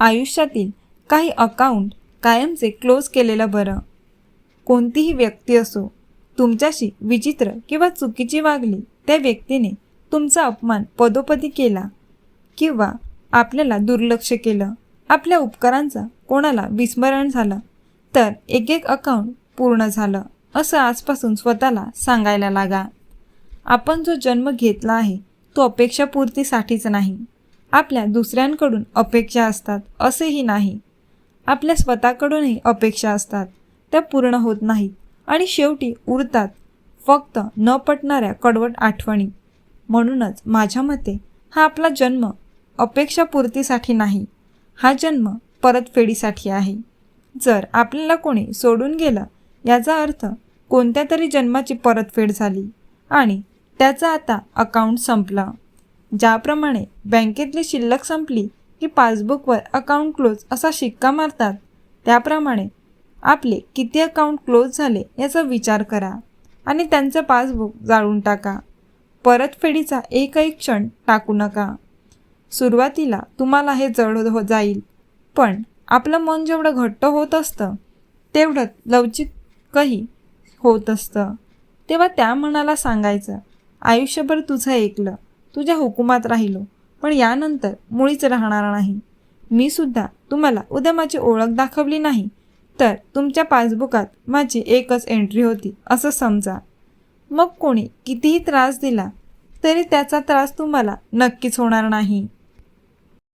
आयुष्यातील काही अकाउंट कायमचे क्लोज केलेलं बरं. कोणतीही व्यक्ती असो तुमच्याशी विचित्र किंवा चुकीची वागली त्या व्यक्तीने तुमचा अपमान पदोपदी केला किंवा आपल्याला दुर्लक्ष केलं आपल्या उपकारांचा कोणाला विस्मरण झालं तर एक एक अकाउंट पूर्ण झालं असं आजपासून स्वतःला सांगायला लागा. आपण जो जन्म घेतला आहे तो अपेक्षापूर्तीसाठीच नाही. आपल्या दुसऱ्यांकडून अपेक्षा असतात असेही नाही. आपल्या स्वतःकडूनही अपेक्षा असतात. त्या पूर्ण होत नाहीत आणि शेवटी उरतात फक्त न पटणाऱ्या कडवट आठवणी. म्हणूनच माझ्या मते हा आपला जन्म अपेक्षापूर्तीसाठी नाही हा जन्म परतफेडीसाठी आहे. जर आपल्याला कोणी सोडून गेलं याचा अर्थ कोणत्या तरी जन्माची परतफेड झाली आणि त्याचं आता अकाउंट संपलं. ज्याप्रमाणे बँकेतली शिल्लक संपली की पासबुकवर अकाउंट क्लोज असा शिक्का मारतात त्याप्रमाणे आपले किती अकाउंट क्लोज झाले याचा विचार करा आणि त्यांचं पासबुक जाळून टाका. परतफेडीचा एकही क्षण टाकू नका. सुरुवातीला तुम्हाला हे जड हो जाईल पण आपलं मन जेवढं घट्ट होत असतं तेवढं लवचिकही होत असतं. तेव्हा त्या मनाला सांगायचं आयुष्यभर तुझं ऐकलं तुझ्या हुकुमात राहिलो. पण यानंतर मुळीच राहणार नाही. मी सुद्धा तुम्हाला उद्या माझी ओळख दाखवली नाही. तर तुमच्या पासबुकात माझी एकच एंट्री होती असं समजा. मग कोणी कितीही त्रास दिला तरी त्याचा त्रास तुम्हाला नक्कीच होणार नाही.